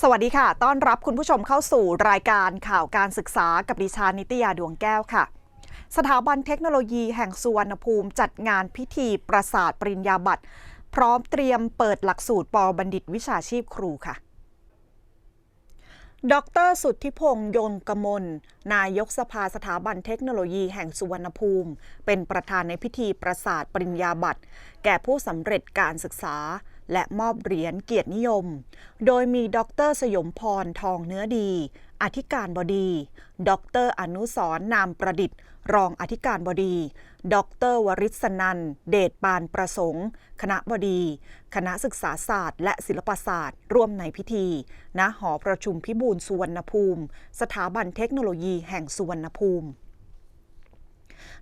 สวัสดีค่ะ ต้อนรับคุณผู้ชมเข้าสู่รายการข่าวการศึกษากับดิฉันนิตยาดวงแก้วค่ะ สถาบันเทคโนโลยีแห่งสุวรรณภูมิจัดงานพิธีประสาทปริญญาบัตรพร้อมเตรียมเปิดหลักสูตรปบัณฑิตวิชาชีพครูค่ะ ดรสุทธิพงษ์ยงกมล นายกสภาสถาบันเทคโนโลยีแห่งสุวรรณภูมิ เป็นประธานในพิธีประสาทปริญญาบัตรแก่ผู้สำเร็จการศึกษา และมอบเหรียญเกียรตินิยม โดยมีดรสยมพรทองเนื้อดี อธิการบดี ดรอนุสรนามประดิษฐ์ รองอธิการบดี ดรวริศนัน เดชปานประสงค์ คณะบดี คณะศึกษาศาสตร์ และศิลปศาสตร์ ร่วมในพิธี ณ หอประชุมพิบูลสุวรรณภูมิ สถาบันเทคโนโลยีแห่งสุวรรณภูมิ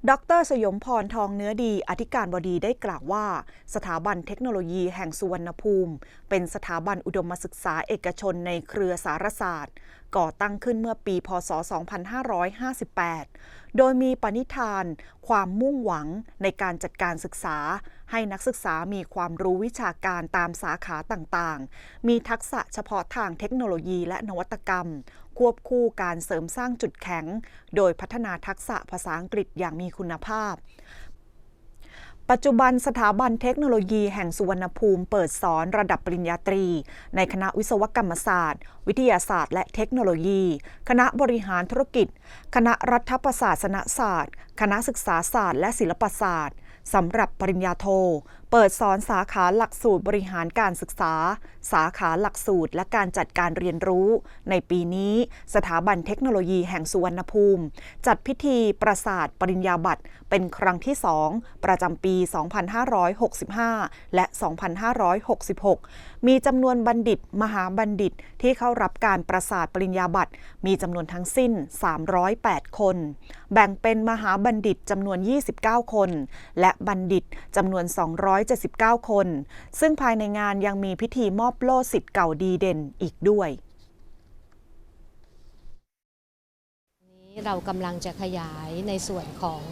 ดรสยมพรทองเนื้อดี อธิการบดีได้กล่าวว่า สถาบันเทคโนโลยีแห่งสุวรรณภูมิ เป็นสถาบันอุดมศึกษาเอกชนในเครือสารศาสตร์ ก่อตั้งขึ้นเมื่อปี พศ 2558 โดยมีปณิธาน ความมุ่งหวังในการจัดการศึกษา ให้นักศึกษามีความรู้วิชาการตามสาขาต่างๆ มีทักษะเฉพาะทางเทคโนโลยีและนวัตกรรม ควบคู่การเสริมสร้างจุดแข็ง โดยพัฒนาทักษะภาษาอังกฤษอย่างมีคุณภาพ ปัจจุบันสถาบันเทคโนโลยีแห่งสุวรรณภูมิ เปิดสอนระดับปริญญาตรี ในคณะวิศวกรรมศาสตร์ วิทยาศาสตร์ และเทคโนโลยี คณะบริหารธุรกิจ คณะรัฐประศาสนศาสตร์ คณะศึกษาศาสตร์ และศิลปศาสตร์สำหรับปริญญาโท เปิดสอนสาขาหลักสูตรบริหารการศึกษา สาขาหลักสูตรและการจัดการเรียนรู้ ในปีนี้สถาบันเทคโนโลยีแห่งสุวรรณภูมิ จัดพิธีประสาทปริญญาบัตรเป็นครั้งที่ 2 ประจำปี 2565 และ 2566 มีจำนวนบัณฑิต มหาบัณฑิตที่เข้ารับการประสาทปริญญาบัตรมีจำนวนทั้งสิ้น 308 คน แบ่งเป็นมหาบัณฑิตจำนวน 29 คน และบัณฑิตจำนวน 200 279 คน ซึ่งภายในงานยังมีพิธีมอบโล่สิทธิ์เก่าดีเด่นอีกด้วยนี้เรากำลังจะขยายในส่วนของ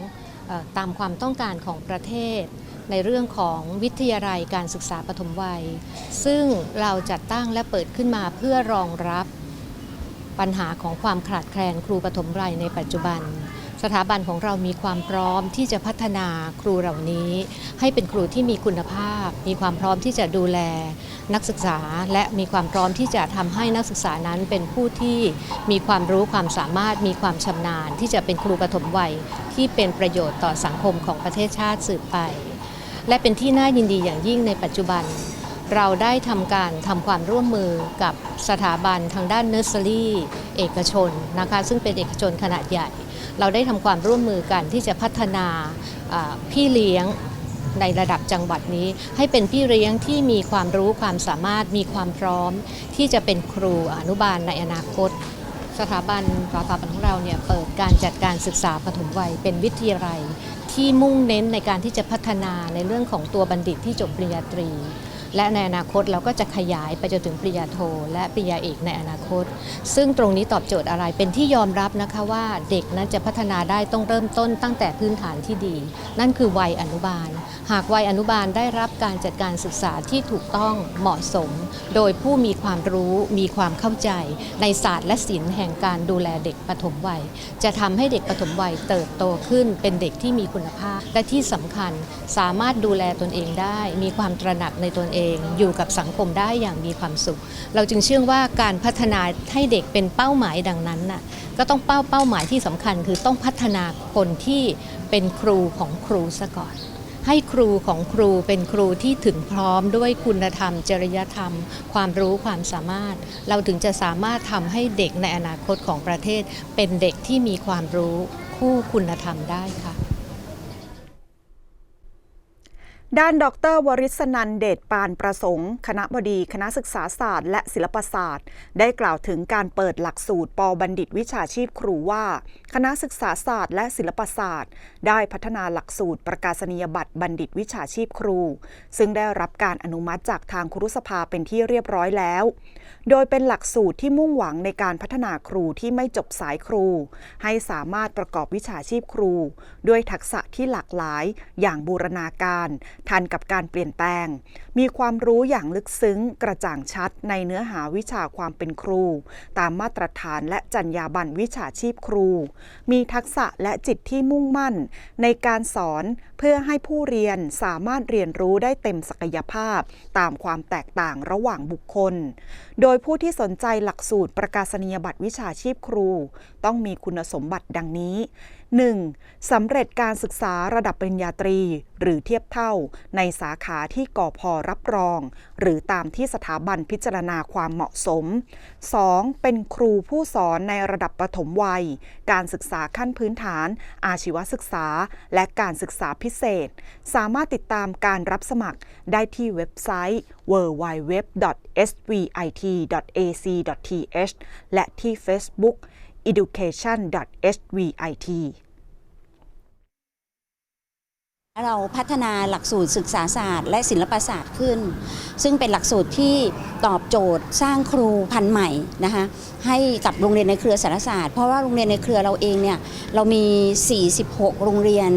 ออตามความต้องการของประเทศ ในเรื่องของวิทยาลัยการศึกษาปฐมวัย ซึ่งเราจัดตั้งและเปิดขึ้นมาเพื่อรองรับปัญหาของความขาดแคลนครูปฐมวัยในปัจจุบัน สถาบันของเรามีความพร้อมที่จะพัฒนาครูเหล่านี้ ให้เป็นครูที่มีคุณภาพ มีความพร้อมที่จะดูแลนักศึกษา และมีความพร้อมที่จะทำให้นักศึกษานั้นเป็นผู้ที่มีความรู้ความสามารถมีความชำนาญ ที่จะเป็นครูปฐมวัยที่เป็นประโยชน์ต่อสังคมของประเทศชาติสืบไป และเป็นที่น่ายินดีอย่างยิ่งในปัจจุบันเราได้ทำการทำความร่วมมือกับสถาบันทางด้านเนอร์เซอรี่เอกชนนะคะซึ่งเป็นเอกชนขนาดใหญ่ เราได้ทำความร่วมมือกันที่จะพัฒนาพี่เลี้ยงในระดับจังหวัดนี้ ให้เป็นพี่เลี้ยงที่มีความรู้ความสามารถมีความพร้อม ที่จะเป็นครูอนุบาลในอนาคต สถาบันสถาบันของเราเนี่ยเปิดการจัดการศึกษาปฐมวัยเป็นวิทยาลัย ที่มุ่งเน้นในการที่จะพัฒนาในเรื่องของตัวบัณฑิตที่จบปริญญาตรี และในอนาคตเราก็จะขยายไปจนถึงปริญญาโท และปริญญาเอกในอนาคต ซึ่งตรงนี้ตอบโจทย์อะไรเป็นที่ยอมรับนะคะว่าเด็กนั้นจะพัฒนาได้ต้องเริ่มต้นตั้งแต่พื้นฐานที่ดี นั่นคือวัยอนุบาล หากวัยอนุบาลได้รับการจัดการศึกษาที่ถูกต้องเหมาะสม โดยผู้มีความรู้มีความเข้าใจ ในศาสตร์และศิลป์แห่งการดูแลเด็กปฐมวัย จะทำให้เด็กปฐมวัยเติบโตขึ้นเป็นเด็กที่มีคุณภาพ และที่สำคัญสามารถดูแลตนเองได้ มีความตระหนักในตนเองอยู่กับสังคมได้อย่างมีความสุข เราจึงเชื่อว่าการพัฒนาให้เด็กเป็นเป้าหมายดังนั้นน่ะก็ต้องเป้าเป้าหมายที่สำคัญ คือต้องพัฒนาคนที่เป็นครูของครูซะก่อน ให้ครูของครูเป็นครูที่ถึงพร้อมด้วยคุณธรรม จริยธรรม ความรู้ความสามารถ เราถึงจะสามารถทำให้เด็กในอนาคตของประเทศ เป็นเด็กที่มีความรู้คู่คุณธรรมได้ค่ะ ด้านดรวริศนันเดชปานประสงค์ คณะบดีคณะศึกษาศาสตร์และศิลปศาสตร์ ได้กล่าวถึงการเปิดหลักสูตรปบัณฑิตวิชาชีพครูว่า คณะศึกษาศาสตร์และศิลปศาสตร์ ได้พัฒนาหลักสูตรประกาศนียบัตรบัณฑิตวิชาชีพครู ซึ่งได้รับการอนุมัติจากทางครุสภาเป็นที่เรียบร้อยแล้ว โดยเป็นหลักสูตรที่มุ่งหวังในการพัฒนาครูที่ไม่จบสายครู ให้สามารถประกอบวิชาชีพครู ด้วยทักษะที่หลากหลายอย่างบูรณาการ ทันกับการเปลี่ยนแปลง มีความรู้อย่างลึกซึ้งกระจ่างชัดในเนื้อหาวิชาความเป็นครู ตามมาตรฐานและจรรยาบรรณวิชาชีพครู มีทักษะและจิตที่มุ่งมั่น ในการสอนเพื่อให้ผู้เรียนสามารถเรียนรู้ได้เต็มศักยภาพ ตามความแตกต่างระหว่างบุคคล โดยผู้ที่สนใจหลักสูตรประกาศนียบัตรวิชาชีพครู ต้องมีคุณสมบัติดังนี้ 1. สำเร็จการศึกษาระดับปริญญาตรี หรือเทียบเท่า ในสาขาที่กอพอรับรอง หรือตามที่สถาบันพิจารณาความเหมาะสม 2. เป็นครูผู้สอนในระดับประถมวัย การศึกษาขั้นพื้นฐาน อาชีวศึกษา และการศึกษาพิเศษ สามารถติดตามการรับสมัครได้ที่เว็บไซต์ www.svit.ac.th และที่ Facebook education.svit เราพัฒนาหลักสูตรศึกษาศาสตร์ และศิลปศาสตร์ขึ้น ซึ่งเป็นหลักสูตรที่ตอบโจทย์สร้างครูพันใหม่นะคะให้กับโรงเรียนในเครือสารศาสตร์ เพราะว่าโรงเรียนในเครือเราเองเนี่ยเรามี 46 โรงเรียน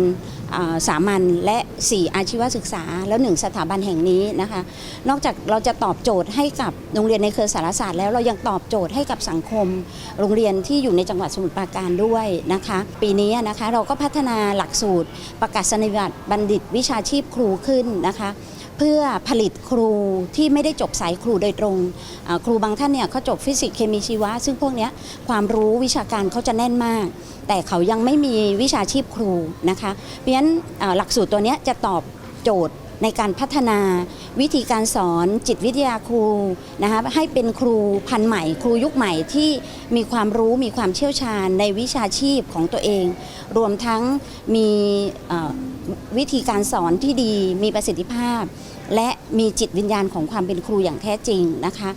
สามัญและ 4 อาชีวศึกษา แล้ว 1 สถาบันแห่งนี้นะคะ นอกจากเราจะตอบโจทย์ให้กับโรงเรียนในเครือสารศาสตร์แล้วเรายังตอบโจทย์ให้กับสังคม โรงเรียนที่อยู่ในจังหวัดสมุทรปราการด้วยนะคะ ปีนี้นะคะเราก็พัฒนาหลักสูตรประกาศนียบัตรบัณฑิตวิชาชีพครูขึ้นนะคะ เพื่อผลิตครูที่ไม่ได้จบสายครูโดยตรง ครูบางท่านเนี่ยเขาจบฟิสิกส์เคมีชีวะ ซึ่งพวกนี้ความรู้วิชาการเขาจะแน่นมาก แต่เขายังไม่มีวิชาชีพครูนะคะ เพราะฉะนั้นหลักสูตรตัวนี้จะตอบโจทย์ในการพัฒนา วิธีการสอนจิตวิทยาครูนะคะให้เป็นครูพันใหม่ ครูยุคใหม่ที่มีความรู้มีความเชี่ยวชาญในวิชาชีพของตัวเอง รวมทั้งมีวิธีการสอนที่ดีมีประสิทธิภาพ และมีจิตวิญญาณของความเป็นครูอย่างแท้จริงนะคะ